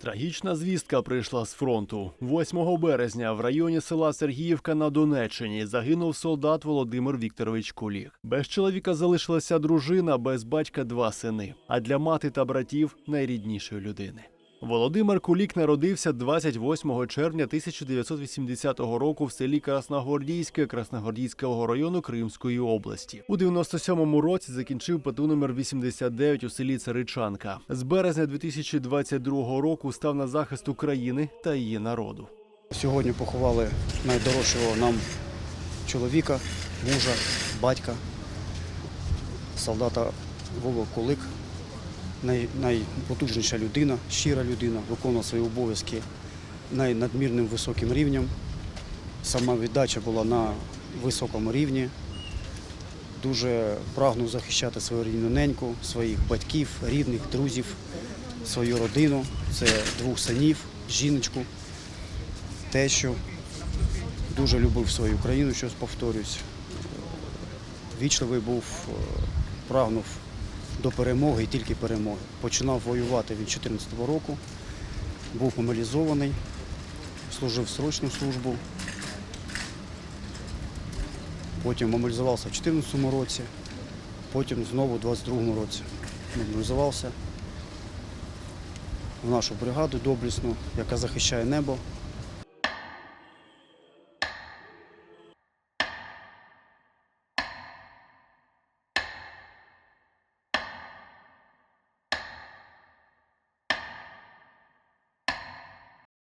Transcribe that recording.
Трагічна звістка прийшла з фронту. 8 березня в районі села Сергіївка на Донеччині загинув солдат Володимир Вікторович Кулік. Без чоловіка залишилася дружина, без батька два сини. А для мати та братів найріднішої людини. Володимир Кулік народився 28 червня 1980 року в селі Красногвардійське Красногвардійського району Кримської області. У 97-му році закінчив ПТУ номер 89 у селі Царичанка. З березня 2022 року став на захист України та її народу. Сьогодні поховали найдорожчого нам чоловіка, мужа, батька, солдата Вова Кулик. Най, найпотужніша людина, щира людина, виконував свої обов'язки найнадмірним високим рівнем. Сама віддача була на високому рівні. Дуже прагнув захищати свою рідну неньку, своїх батьків, рідних, друзів, свою родину. Це двох синів, жіночку тещу. Дуже любив свою країну, щось повторюсь. Вічливий був, е, прагнув до перемоги і тільки перемоги. Починав воювати від 2014 року, був мобілізований, служив срочну службу. Потім мобілізувався в 2014 році, потім знову у 2022 році мобілізувався в нашу бригаду доблісну, яка захищає небо,